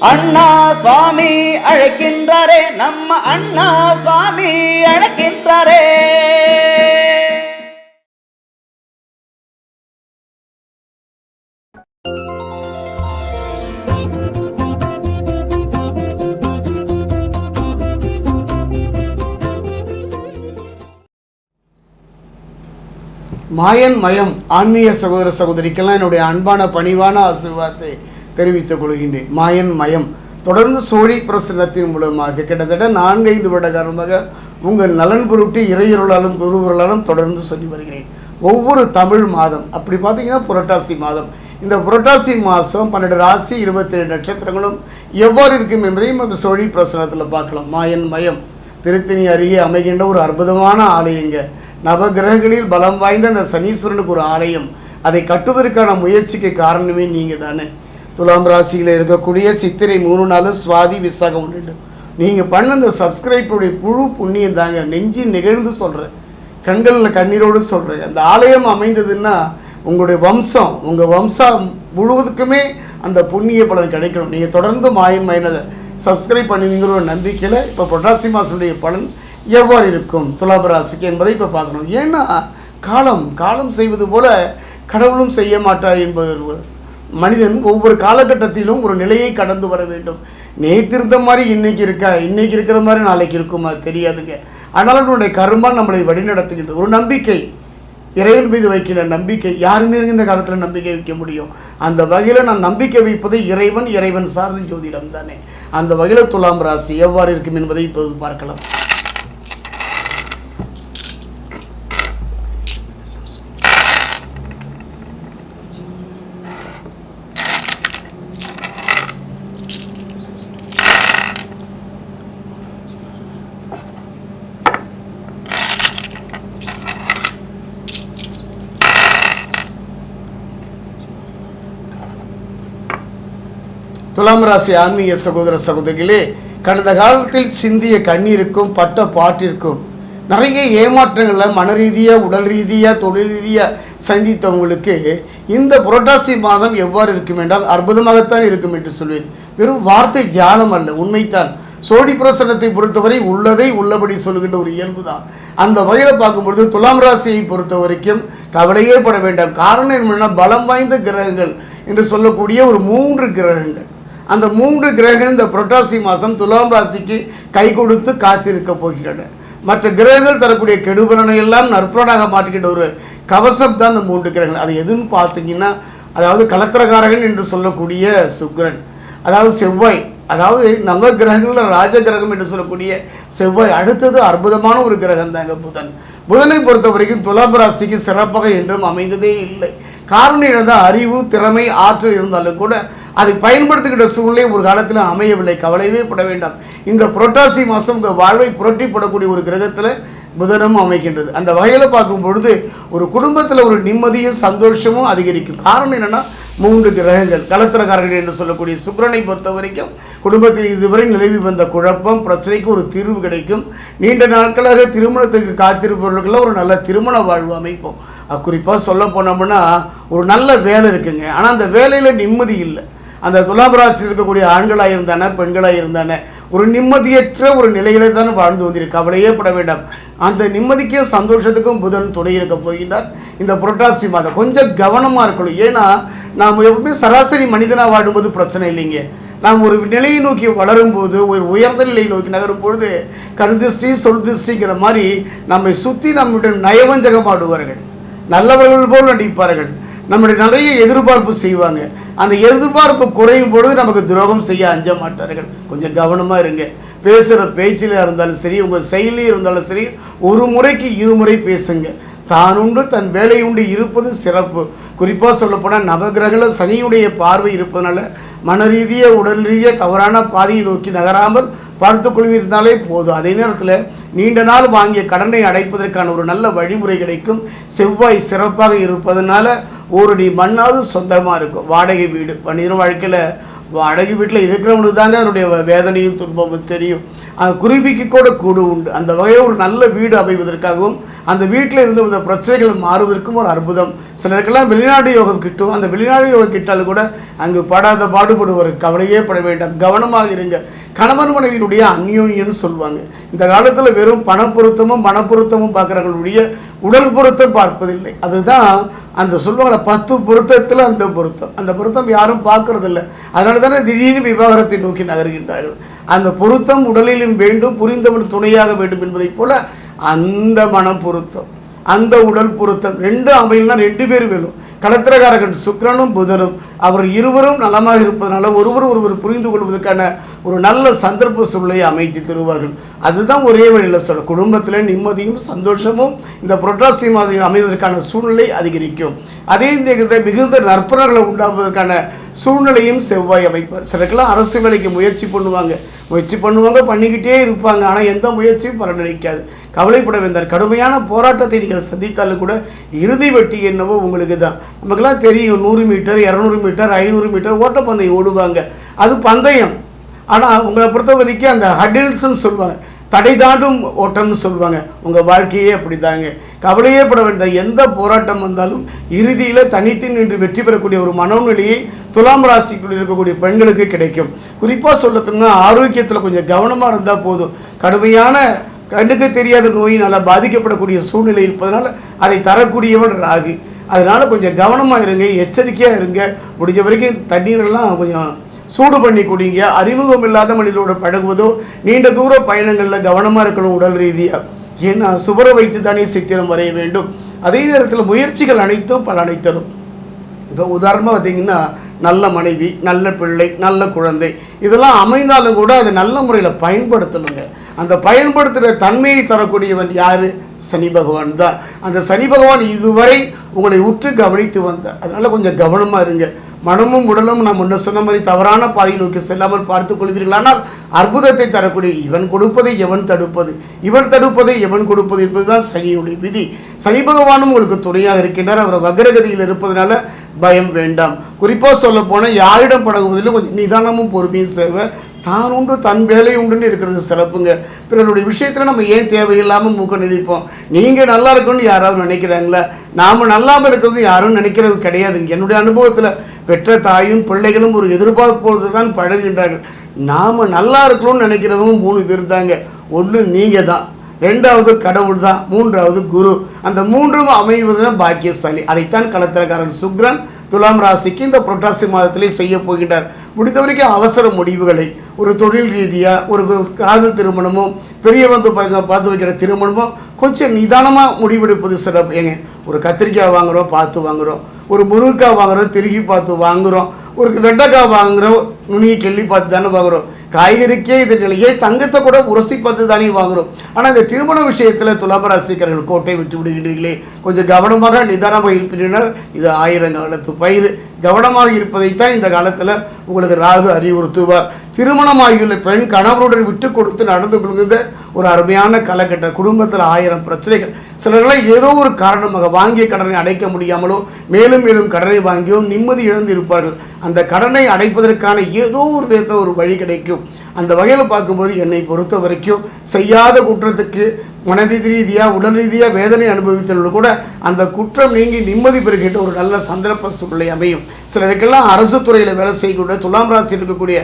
அண்ணா சுவாமி அழைக்கின்றாரே நம்ம அண்ணா சுவாமி அழைக்கின்றாரே. மாயன் மயம் ஆன்மீக சகோதர சகோதரிக்கெல்லாம் என்னுடைய அன்பான பணிவான ஆசீர்வாதத்தை தெரிவித்துக் கொள்கின்றேன். மாயன் மயம். தொடர்ந்து சோழி பிரசனத்தின் மூலமாக கிட்டத்தட்ட நான்கைந்து வருட காரணமாக உங்கள் நலன் பொருட்டு இறையருளாலும் குருவர்களாலும் தொடர்ந்து சொல்லி வருகிறேன். ஒவ்வொரு தமிழ் மாதம் அப்படி பார்த்தீங்கன்னா புரட்டாசி மாதம். இந்த புரட்டாசி மாதம் பன்னெண்டு ராசி இருபத்தேழு நட்சத்திரங்களும் எவ்வாறு இருக்கும் என்பதையும் நம்ம சோழி பிரசனத்தில் பார்க்கலாம். மாயன் மயம். திருத்தணி அருகே அமைகின்ற ஒரு அற்புதமான ஆலயங்க. நவகிரகங்களில் பலம் வாய்ந்த அந்த சனீஸ்வரனுக்கு ஒரு ஆலயம். அதை கட்டுவதற்கான முயற்சிக்கு காரணமே நீங்கள் தானே துலாம் ராசியில் இருக்கக்கூடிய சித்திரை மூணு நாள் சுவாதி விசாகம் ஒன்று நீங்கள் பண்ண அந்த சப்ஸ்கிரைபருடைய புழு புண்ணியம் தாங்க. நெஞ்சு நிகழ்ந்து சொல்கிறேன் கண்களில் கண்ணீரோடு சொல்கிறேன் அந்த ஆலயம் அமைந்ததுன்னா உங்களுடைய வம்சம் உங்கள் வம்சம் முழுவதுக்குமே அந்த புண்ணிய பலன் கிடைக்கணும். நீங்கள் தொடர்ந்து மாயம் மயனதை சப்ஸ்கிரைப் பண்ணுவீங்கிற ஒரு நம்பிக்கையில் இப்போ பொட்டாசி மாசனுடைய பலன் எவ்வாறு இருக்கும்? துலாப ராசிக்கு என்பதை இப்போ பார்க்கணும். ஏன்னா காலம் காலம் செய்வது போல கடவுளும் செய்ய மாட்டார் என்பது ஒரு மனிதன் ஒவ்வொரு காலகட்டத்திலும் ஒரு நிலையை கடந்து வர வேண்டும். நேற்று இருந்த மாதிரி இன்னைக்கு இருக்கா? இன்னைக்கு இருக்கிற மாதிரி நாளைக்கு இருக்குமா? தெரியாதுங்க. ஆனால் நம்மளுடைய கருமா நம்மளை வழிநடத்துகின்றது. ஒரு நம்பிக்கை. இறைவன் மீது வைக்கிற நம்பிக்கை. யாருமே இந்த காலத்தில் நம்பிக்கை வைக்க முடியும். அந்த வகையில் நான் நம்பிக்கை வைப்பது இறைவன் இறைவன் சார்ந்த ஜோதிடம் தானே அந்த வகையில் துலாம் ராசி எவ்வாறு இருக்கும் என்பதை இப்போது பார்க்கலாம். துலாம் ராசி ஆன்மீக சகோதர சகோதரிகளே கடந்த காலத்தில் சிந்திய கண்ணீருக்கும் பட்ட பாட்டிற்கும் நிறைய ஏமாற்றங்களை மன ரீதியாக உடல் ரீதியாக தொழில் ரீதியாக சந்தித்தவங்களுக்கு இந்த புரட்டாசி மாதம் எவ்வாறு இருக்கும் என்றால் அற்புதமாகத்தான் இருக்கும் என்று சொல்வேன். வெறும் வார்த்தை தியானம் அல்ல உண்மைத்தான் சோடி பிரசனத்தை பொறுத்தவரை உள்ளதை உள்ளபடி சொல்கின்ற ஒரு இயல்பு தான் அந்த வகையில் பார்க்கும்பொழுது துலாம் ராசியை பொறுத்த வரைக்கும் கவலையே பட வேண்டாம். காரணம் என்னென்னா பலம் வாய்ந்த கிரகங்கள் என்று சொல்லக்கூடிய ஒரு மூன்று கிரகங்கள். அந்த மூன்று கிரகங்கள் இந்த புரட்டாசி மாதம் துலாம் ராசிக்கு கை கொடுத்து காத்திருக்க போகின்றன. மற்ற கிரகங்கள் தரக்கூடிய கெடுபலனை எல்லாம் நற்பலனாக மாற்றுகின்ற ஒரு கவசம் தான் இந்த மூன்று கிரகங்கள். அது எதுன்னு பார்த்தீங்கன்னா அதாவது கலத்திரகாரகன் என்று சொல்லக்கூடிய சுக்கிரன் அதாவது செவ்வாய் அதாவது நவ கிரகங்களில் ராஜ கிரகம் என்று சொல்லக்கூடிய செவ்வாய் அடுத்தது அற்புதமான ஒரு கிரகம் தாங்க புதன். புதனை பொறுத்த வரைக்கும் துலாம் ராசிக்கு சிறப்பாக என்றும் அமைந்ததே இல்லை. காரணம் என்னதான் அறிவு திறமை ஆற்றல் இருந்தாலும் கூட அதை பயன்படுத்துகின்ற சூழ்நிலை ஒரு காலத்தில் அமையவில்லை. கவலையே பட வேண்டாம். இந்த புரட்டாசி மாதம் உங்கள் வாழ்வை புரட்டிப்படக்கூடிய ஒரு கிரகத்தில் புதனும் அமைக்கின்றது அந்த வகையில் பார்க்கும் பொழுது ஒரு குடும்பத்தில் ஒரு நிம்மதியும் சந்தோஷமும் அதிகரிக்கும். காரணம் என்னென்னா மூன்று கிரகங்கள். கலத்திரக்காரர்கள் என்று சொல்லக்கூடிய சுக்கிரனை பொறுத்த வரைக்கும் குடும்பத்தில் இதுவரை நிலவி வந்த குழப்பம் பிரச்சனைக்கு ஒரு தீர்வு கிடைக்கும். நீண்ட நாட்களாக திருமணத்துக்கு காத்திருப்பவர்களுக்கெல்லாம் ஒரு நல்ல திருமண வாழ்வு அமைப்போம். குறிப்பாக சொல்ல போனோம்னா ஒரு நல்ல வேலை இருக்குங்க. ஆனால் அந்த வேலையில் நிம்மதி இல்லை. அந்த துலாம் ராசியில் இருக்கக்கூடிய ஆண்களாக இருந்தானே பெண்களாக இருந்தானே ஒரு நிம்மதியற்ற ஒரு நிலையிலே தான் வாழ்ந்து வந்திருக்கு கவலையே பட வேண்டாம். அந்த நிம்மதிக்கும் சந்தோஷத்துக்கும் புதன் துணை இருக்க போகின்றார். இந்த புரட்டாசி மாதம் கொஞ்சம் கவனமாக இருக்கணும். ஏன்னா நாம் எப்பவுமே சராசரி மனிதனாக வாடும்போது பிரச்சனை இல்லைங்க. நாம் ஒரு நிலையை நோக்கி வளரும்போது ஒரு உயர்ந்த நிலையை நோக்கி நகரும் பொழுது கருதிருஷ்டி சொல் திருஷ்டிங்கிற மாதிரி நம்மை சுற்றி நம்முடைய நயவஞ்சகமாடுவார்கள். நல்லவர்கள் போல் நடிப்பார்கள். நம்முடைய நிறைய எதிர்பார்ப்பு செய்வாங்க. அந்த எதிர்பார்ப்பு குறையும் பொழுது நமக்கு துரோகம் செய்ய அஞ்ச மாட்டார்கள். கொஞ்சம் கவனமாக இருங்க. பேசுகிற பேச்சில் இருந்தாலும் சரி உங்கள் செயலி இருந்தாலும் சரி ஒரு முறைக்கு இருமுறை பேசுங்க. தான் உண்டு தன் வேலை உண்டு இருப்பது சிறப்பு. குறிப்பாக சொல்லப்போனால் நவகிரகங்களில் சனியுடைய பார்வை இருப்பதனால மன ரீதியாக உடல் ரீதியாக தவறான பாதையை நோக்கி நகராமல் பார்த்து கொள்வீர்னாலே போதும். அதே நேரத்தில் நீண்ட நாள் வாங்கிய கடனை அடைப்பதற்கான ஒரு நல்ல வழிமுறை கிடைக்கும். செவ்வாய் சிறப்பாக இருப்பதனால ஒரு நீ மண்ணாவது சொந்தமாக இருக்கும். வாடகை வீடு. மனிதன் வாழ்க்கையில் வாடகை வீட்டில் இருக்கிறவனுக்கு தாங்க அதனுடைய வேதனையும் துன்பமும் தெரியும். அந்த குருவிக்கு கூட கூடு உண்டு. அந்த வகையில் ஒரு நல்ல வீடு அமைவதற்காகவும் அந்த வீட்டில் இருந்து வந்த பிரச்சனைகள் மாறுவதற்கும் ஒரு அற்புதம். சிலருக்கெல்லாம் வெளிநாடு யோகம் கிட்டும். அந்த வெளிநாடு யோகம் கிட்டாலும் கூட அங்கு படாத பாடுபடுவர் கவலையே பட வேண்டாம். கவனமாக இருங்க. கணவன் மனைவியினுடைய அந்யோன்யன்னு சொல்லுவாங்க. இந்த காலத்தில் வெறும் பணப்பொருத்தமும் மனப்பொருத்தமும் பார்க்குறவங்களுடைய உடல் பொருத்தம் பார்ப்பதில்லை. அதுதான் அந்த சொல்லுவாங்கள பத்து பொருத்தத்தில் அந்த பொருத்தம். அந்த பொருத்தம் யாரும் பார்க்கறதில்ல. அதனால தானே திடீர்னு விவாகரத்தை நோக்கி நகர்கின்றார்கள். அந்த பொருத்தம் உடலிலும் வேண்டும் புரிந்தவன் துணையாக வேண்டும் என்பதைப் போல அந்த மன பொருத்தம். அந்த உடல் பொருத்தம். ரெண்டு அமையில்னா ரெண்டு பேர் வேணும். கலத்திரகாரகன் சுக்கிரனும் புதனும். அவர் இருவரும் நலமாக இருப்பதனால ஒருவர் ஒருவர் புரிந்து கொள்வதற்கான ஒரு நல்ல சந்தர்ப்ப சூழ்நிலையை அமைத்து தருவார்கள். அதுதான் ஒரே வழியில் சொல்ல குடும்பத்தில் நிம்மதியும் சந்தோஷமும் இந்த புரட்டாசி மாதிரி அமைவதற்கான சூழ்நிலை அதிகரிக்கும். அதே இந்த மிகுந்த நற்பணர்களை உண்டாவதற்கான சூழ்நிலையும் செவ்வாய் அமைப்பார். சிலருக்கெல்லாம் அரசு வேலைக்கு முயற்சி பண்ணுவாங்க. முயற்சி பண்ணுவாங்க பண்ணிக்கிட்டே இருப்பாங்க. ஆனால் எந்த முயற்சியும் பலனளிக்காது. கவலைப்பட வேண்டாம். கடுமையான போராட்டத்தை நீங்கள் சந்தித்தாலும் கூட இறுதி வெட்டி என்னவோ உங்களுக்கு தான். நமக்கெல்லாம் தெரியும் நூறு மீட்டர் இரநூறு மீட்டர் ஐநூறு மீட்டர் ஓட்டப்பந்தயம் ஓடுவாங்க. அது பந்தயம். ஆனால் உங்களை பொறுத்த வரைக்கும் அந்த ஹடில்ஸ்ன்னு சொல்லுவாங்க. தடை தாண்டும் ஓட்டம்னு சொல்லுவாங்க. உங்கள் வாழ்க்கையே அப்படிதாங்க. கவலையே பட வேண்டாம். எந்த போராட்டம் வந்தாலும் இறுதியில் தனித்து நின்று வெற்றி பெறக்கூடிய ஒரு மனோநிலையை துலாம் ராசிக்குள் இருக்கக்கூடிய பெண்களுக்கு கிடைக்கும். குறிப்பாக சொல்லத்தோம்னா ஆரோக்கியத்தில் கொஞ்சம் கவனமாக இருந்தால் போதும். கடுமையான கண்ணுக்கு தெரியாத நோயினால் பாதிக்கப்படக்கூடிய சூழ்நிலை இருப்பதனால் அதை தரக்கூடியவன் ராகு. அதனால் கொஞ்சம் கவனமாக இருங்க எச்சரிக்கையாக இருங்க. முடிஞ்ச வரைக்கும் தண்ணீரெல்லாம் கொஞ்சம் சூடு பண்ணி குடிங்க. அறிமுகம் இல்லாத மனிதரோட பழகுவதோ நீண்ட தூர பயணங்களில் கவனமாக இருக்கணும் உடல் ரீதியாக ஏன்னா சுவரை வைத்து தானே சித்திரம் வரைய வேண்டும். அதே நேரத்தில் முயற்சிகள் அனைத்தும் பலனை தரும் இப்போ உதாரணமாக பார்த்தீங்கன்னா நல்ல மனைவி நல்ல பிள்ளை நல்ல குழந்தை இதெல்லாம் அமைந்தாலும் கூட அதை நல்ல முறையில் பயன்படுத்தணுங்க. அந்த பயன்படுத்துகிற தன்மையை தரக்கூடியவன் யார்? சனி பகவான் தான். அந்த சனி பகவான் இதுவரை உங்களை உற்று கவனித்து வந்தார். அதனால் கொஞ்சம் கவனமாக இருங்க. மனமும் உடலும் நாம் முன்ன சொன்ன மாதிரி தவறான பாதையை நோக்கி செல்லாமல் பார்த்துக் கொள்வீர்களானால் அற்புதத்தை தரக்கூடிய இவன் கொடுப்பதை எவன் தடுப்பது? இவன் தடுப்பதை எவன் கொடுப்பது என்பதுதான் சனியுடைய விதி. சனி பகவானும் உங்களுக்கு துணையாக இருக்கின்றார். அவர் வக்ரகதியில் இருப்பதனால பயம் வேண்டாம். குறிப்பாக சொல்ல போனால் யாரிடம் பழகுவதிலும் கொஞ்சம் நிதானமும் பொறுமையும் சேவை. தான் உண்டு தன் வேலை உண்டுன்னு இருக்கிறது சிறப்புங்க. பிறருடைய விஷயத்தில் நம்ம ஏன் தேவையில்லாமல் மூக்க நினைப்போம் நீங்கள் நல்லா இருக்கணும்னு யாராவது நினைக்கிறாங்களா? நாம் நல்லாமல் இருக்கிறது யாரும் நினைக்கிறது கிடையாதுங்க. என்னுடைய அனுபவத்தில் பெற்ற தாயும் பிள்ளைகளும் ஒரு எதிர்பார்ப்போடு தான் பழகுகின்றார்கள். நாம் நல்லா இருக்கணும்னு நினைக்கிறவங்க மூணு பேர் தாங்க ஒன்று நீங்கள் தான் ரெண்டாவது கடவுள் தான் மூன்றாவது குரு. அந்த மூன்றும் அமைவது தான் பாக்கியசாலி. அதைத்தான் களத்திரக்காரன் சுக்ரன் துலாம் ராசிக்கு இந்த புரட்டாசி மாதத்திலே செய்ய போகின்றார். முடிந்த வரைக்கும் அவசர முடிவுகளை ஒரு தொழில் ரீதியாக ஒரு காதல் திருமணமோ பெரிய வந்து பார்த்து வைக்கிற திருமணமோ கொஞ்சம் நிதானமாக முடிவெடுப்பது சிறப்பு. ஏங்க ஒரு கத்திரிக்காய் வாங்குகிறோம் பார்த்து வாங்குகிறோம் ஒரு முருங்கைக்காய் வாங்குறோம் திருகி பார்த்து வாங்குகிறோம் ஒரு வெண்டைக்காய் வாங்குகிறோம் நுனியை கிள்ளி பார்த்து தானே வாங்குகிறோம் காய்கறிக்கே இது நிலையே தங்கத்தை கூட உரசி பார்த்து தானே வாங்குகிறோம் ஆனால் இந்த திருமண விஷயத்தில் துலாபராசிக்காரர்கள் கோட்டை விட்டு விடுகிறீர்களே கொஞ்சம் கவனமாக நிதானமாக இருப்பினர் இது ஆயிரம் காலத்து பயிர். கவனமாக இருப்பதைத்தான் இந்த காலத்தில் உங்களுக்கு ராகு அறிவுறுத்துவார். திருமணமாகியுள்ள பெண் கணவருடன் விட்டு கொடுத்து நடந்து கொள்கிற ஒரு அருமையான காலகட்டம். குடும்பத்தில் ஆயிரம் பிரச்சனைகள். சிலர்களை ஏதோ ஒரு காரணமாக வாங்கிய கடனை அடைக்க முடியாமலோ மேலும் மேலும் கடனை வாங்கியோ நிம்மதி இழந்து இருப்பார்கள். அந்த கடனை அடைப்பதற்கான ஏதோ ஒரு விதத்தில் ஒரு வழி கிடைக்கும். அந்த வகையில் பார்க்கும்போது என்னை பொறுத்த வரைக்கும் செய்யாத குற்றத்துக்கு மனரீதி ரீதியாக உடல் ரீதியாக வேதனை அனுபவித்தவர்கள் கூட அந்த குற்றம் நீங்கி நிம்மதி பெறுகின்ற ஒரு நல்ல சந்தர்ப்ப சூழ்நிலை அமையும். சிலருக்கெல்லாம் அரசு துறையில் வேலை செய்யக்கூடிய துலாம் ராசி இருக்கக்கூடிய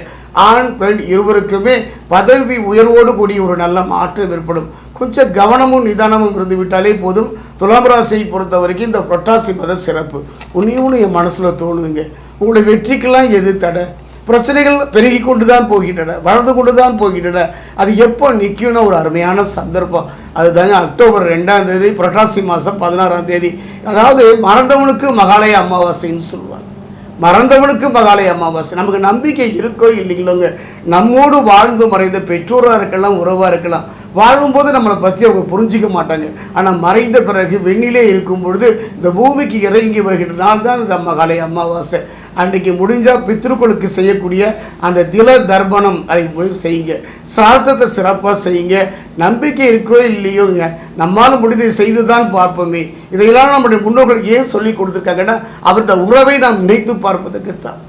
ஆண் பெண் இருவருக்குமே பதவி உயர்வோடு கூடிய ஒரு நல்ல மாற்றம் ஏற்படும். கொஞ்சம் கவனமும் நிதானமும் இருந்து விட்டாலே போதும். துலாம் ராசியை பொறுத்த வரைக்கும் இந்த புரட்டாசி மத சிறப்பு. உன்னையும் என் மனசில் தோணுதுங்க. உங்களுடைய வெற்றிக்கெல்லாம் எது தடை? பிரச்சனைகள் பெருகி கொண்டு தான் போகின்றன வளர்ந்து கொண்டு தான் போகின்றன. அது எப்போ நிற்கும்னு ஒரு அருமையான சந்தர்ப்பம். அதுதாங்க அக்டோபர் ரெண்டாம் தேதி புரட்டாசி மாதம் பதினாறாம் தேதி. அதாவது மறந்தவனுக்கு மகாலய அமாவாசைன்னு சொல்லுவாங்க. மறந்தவனுக்கு மகாலய அமாவாசை. நமக்கு நம்பிக்கை இருக்கோ இல்லைங்களோங்க நம்மோடு வாழ்ந்து மறைந்த பெற்றோராக இருக்கலாம் உறவாக இருக்கலாம். வாழும்போது நம்மளை பற்றி அவங்க புரிஞ்சிக்க மாட்டாங்க. ஆனால் மறைந்த பிறகு வெண்ணிலே இருக்கும் பொழுது இந்த பூமிக்கு இறங்கி வருகின்ற நாள் தான் இந்த மகாலய அமாவாசை. அன்றைக்கு முடிஞ்சால் பித்ருக்களுக்கு செய்யக்கூடிய அந்த தில தர்ப்பணம் அதை போய் செய்யுங்க. சிரார்த்தத்தை சிறப்பாக செய்யுங்க. நம்பிக்கை இருக்கோ இல்லையோங்க. நம்மால் முடிந்ததை செய்து தான் பார்ப்போமே. இதையெல்லாம் நம்முடைய முன்னோர்கள் ஏன் சொல்லி கொடுத்துருக்காங்கன்னா அவருடைய உறவை நாம் நினைத்து பார்ப்பதற்கு தான்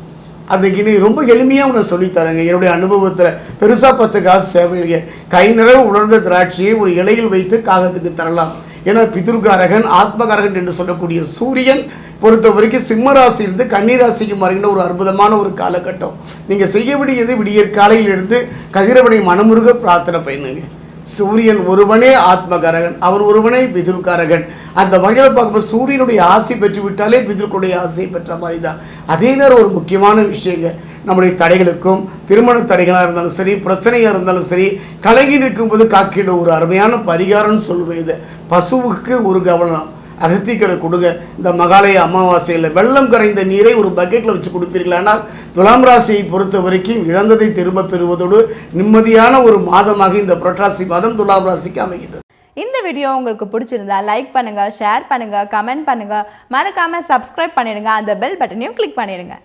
அதுக்கு நீ ரொம்ப எளிமையாக உன்னை சொல்லித்தரேங்க என்னுடைய அனுபவத்தில் பெருசாக பத்து காசு சேவைங்க கை நிறைவு உணர்ந்த திராட்சையை ஒரு இலையில் வைத்து காகத்துக்கு தரலாம். ஏன்னா பிதுர்காரகன் ஆத்மகாரகன் என்று சொல்லக்கூடிய சூரியன் பொறுத்த வரைக்கும் சிம்ம ராசியிலிருந்து கன்னி ராசிக்கு மாறுகின்ற ஒரு அற்புதமான ஒரு காலகட்டம். நீங்கள் செய்ய வேண்டியது விடியற் காலையில் எடுத்து கதிரவனை மனமுருக பிரார்த்தனை பண்ணுங்க. சூரியன் ஒருவனே ஆத்மகாரகன் அவர் ஒருவனே பிதுர்காரகன். அந்த வகையில் பார்க்கும்போது சூரியனுடைய ஆசை பெற்று விட்டாலே பிதுருக்குடைய ஆசை பெற்ற மாதிரி தான். அதே நேரம் ஒரு முக்கியமான விஷயங்க. நம்முடைய தடைகளுக்கும் திருமண தடைகளாக இருந்தாலும் சரி பிரச்சனையாக இருந்தாலும் சரி கலங்கி நிற்கும்போது காக்கிட ஒரு அருமையான பரிகாரம்னு சொல்லுவேன் இது. பசுவுக்கு ஒரு கவனம். அகத்திக்கரை கொடுங்க. இந்த மகாலய அமாவாசையில் வெள்ளம் கரைந்த நீரை ஒரு பக்கெட்டில் வச்சு கொடுப்பீர்களானால் துலாம் ராசியை பொறுத்த வரைக்கும் இழந்ததை திரும்ப பெறுவதோடு நிம்மதியான ஒரு மாதமாக இந்த புரட்டாசி மாதம் துலாம் ராசிக்கு அமைகின்றது. இந்த வீடியோ உங்களுக்கு பிடிச்சிருந்தா லைக் பண்ணுங்கள் ஷேர் பண்ணுங்கள் கமெண்ட் பண்ணுங்க. மறக்காமல் சப்ஸ்கிரைப் பண்ணிடுங்க. அந்த பெல் பட்டனையும் கிளிக் பண்ணிடுங்க.